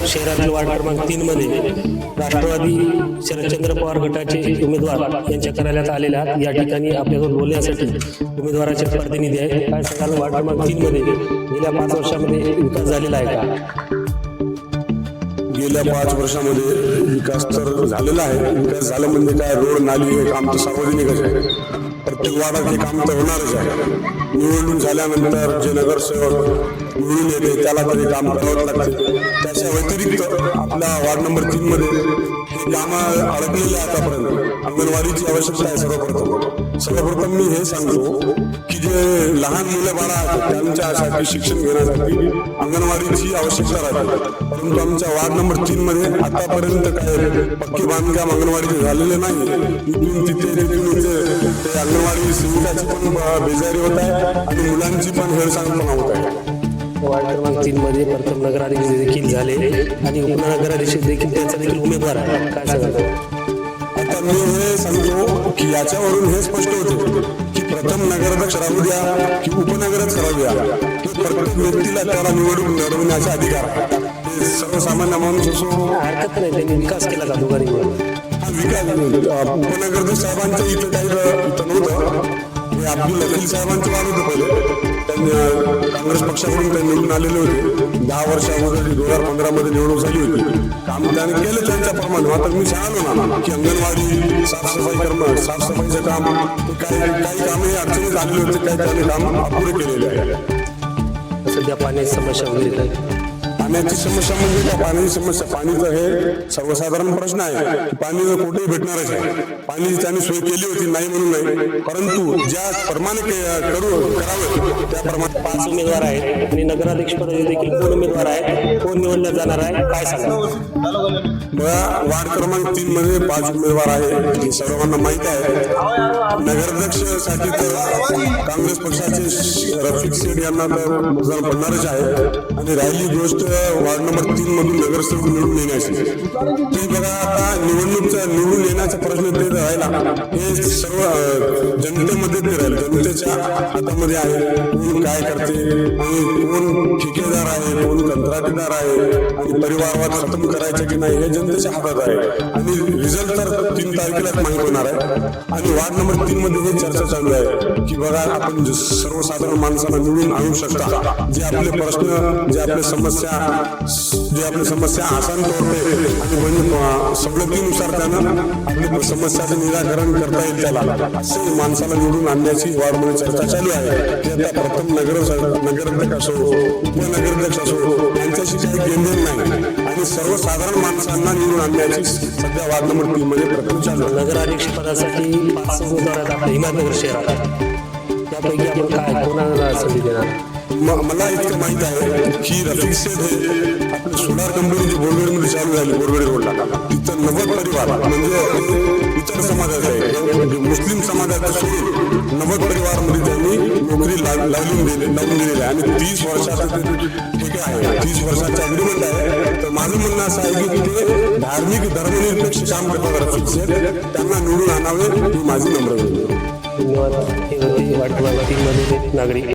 शहरातील वार्ड क्रमांक तीन मध्ये राष्ट्रवादी शरदचंद्र पवार गटाचे उमेदवार यांच्या कार्यालयात आलेल्या या ठिकाणी आपल्यासोबत बोलण्यासाठी उमेदवाराचे प्रतिनिधी आहेत. काय सांगाल वार्ड क्रमांक तीन मध्ये गेल्या पाच वर्षामध्ये विकास झालेला आहे का? गेल्या पाच वर्षामध्ये विकास तर झालेला आहे. विकास झाला म्हणजे काय? रोड नाली हे काम तर सार्वजनिकच आहे. प्रत्येक वाडात हे काम तर होणारच आहे. निवडणूक झाल्यानंतर जे नगरसेवक निवडून येते त्याला तरी काम करावं लागते. त्याच्या व्यतिरिक्त आपल्या वार्ड नंबर तीन मध्ये हे कामं अडकलेले आहे आतापर्यंत. अंगणवाडीची आवश्यकता आहे सर्वप्रथम. सर्वप्रथम मी हे सांगतो की जे लहान मुलं बाळा आहेत त्यांच्यासाठी शिक्षण घेण्यासाठी अंगणवाडीची आवश्यकता राहते. परंतु आमच्या वार्ड नंबर तीन मध्ये आतापर्यंत काय पक्के बांधकाम अंगणवाडीचे झालेले नाही. इथून तिथे तिथून इथे ते अंगणवाडी सेविकाची पण बेजारी होत आहे आणि मुलांची पण हेळसांडपणा होत आहे. वार्ड क्रमांक तीन मध्ये प्रथम नगराधीश देखील झाले आणि उपनगराधीश देखील त्यांचा देखील उमेदवार आहे. काय सांगाल? आता मी हे सांगतो की याच्यावरून हे स्पष्ट होते. प्रथम नगराध्यक्ष राहू द्या की उपनगरच राहू द्या. प्रत्येक व्यक्तीला त्याला निवडून लढवण्याचा अधिकार आहे. सर्वसामान्य माणूस असो हरकत नाही त्यांनी विकास केला का हा विकास उपनगराध्यक्ष साहेबांच्या इथं काही नव्हतं. हे अब्दुल अखिल साहेबांचं वाद होतं पहिले. त्यांनी काँग्रेस पक्षाकडून ते निवडून आलेले होते. दहा वर्ष अगोदर दोन हजार पंधरा मध्ये निवडणूक झाली होती. काम त्याने केलं त्यांच्या प्रमाणे. आता मी सांगालो ना की अंगणवाडी साफसफाई करणं साफसफाईचं काम काही काही कामे अडचणीत आलेले होते. काही त्याने काम अपुरे केलेले आहे सध्या पाण्याची समस्या वगैरे पाण्याची समस्या म्हणजे काय पाण्याची समस्या. पाणीचं हे सर्वसाधारण प्रश्न आहे. की पाणी कुठेही भेटणारच आहे पाणी त्यांनी सोय केली होती नाही म्हणून नाही. परंतु ज्या प्रमाणे के- करू करावं त्याप्रमाणे पाच उमेदवार आहेत. आणि नगराध्यक्ष पदाचे देखील कोण उमेदवार आहेत. कोण निवडला जाणार आहे? काय सांगा वार्ड क्रमांक तीन मध्ये पाच उमेदवार आहे हे सर्वांना माहीत आहे. नगराध्यक्षसाठी तर काँग्रेस पक्षाचे श- रफिक शेठ यांना तर मतदान पडणारच आहे. आणि राहिली गोष्ट वार्ड नंबर तीन मधून नगरसेवक निवडून येण्याची. ते बघा आता निवडणूकचा निवडून येण्याचा प्रश्न ते राहिला. हे सर्व जनतेमध्ये ते राहील. जनतेच्या हातामध्ये आहे. कोण काय करते? आणि कोण ठेकेदार आहे? कोण कंत्राटीदार आहे? आणि परिवारवाद खतम करायचे की नाही हे जनतेच्या हातात आहे. आणि रिझल्ट तर तीन तारखेलाच माहीत होणार आहे. आणि वार्ड नंबर तीन मध्ये हे चर्चा चालू आहे. की बघा आपण सर्वसाधारण माणसाला निवडून आणू शकता. जे आपले प्रश्न जे आपले समस्या जे आपली समस्या आसान तोडते आणि म्हणजे सवलतीनुसार त्यांना आपली समस्याचं निराकरण करता येईल त्याला. असे माणसाला निवडून आणण्याची वार्डमध्ये म्हणजे चर्चा चालू आहे. ते आता प्रथम नगर नगराध्यक्ष असो उपनगराध्यक्ष असो यांच्याशी काही घेणदेण नाही. आणि सर्वसाधारण माणसांना निवडून आणण्याची सध्या वाद नंबर तीन मध्ये प्रथम चालू नगराध्यक्ष पदासाठी पाच उमेदवार आहेत शहरात त्यापैकी आपण काय कोणाला संधी देणार म- मला इतकं माहीत आहे की रफिक शेठ हे आपली सोलार कंपनी जी बोरवेडमध्ये चालू झाली बोरवेड रोडला तिथं नव्वद परिवार म्हणजे इतर आहे म्हणजे मुस्लिम समाजाचा सोडून नव्वद परिवारमध्ये त्यांनी नोकरी ला- लावून दिली लावून दिलेली आहे आणि तीस वर्षाचं ते ठीक आहे तीस वर्षाचा अग्रीमेंट आहे माझं म्हणणं असं आहे की ते धार्मिक धर्मनिरपेक्ष काम करतात रफिक शेठ त्यांना निवडून आणावे ही माझी नम्र धन्यवाद हे होते वार्ड नागरिक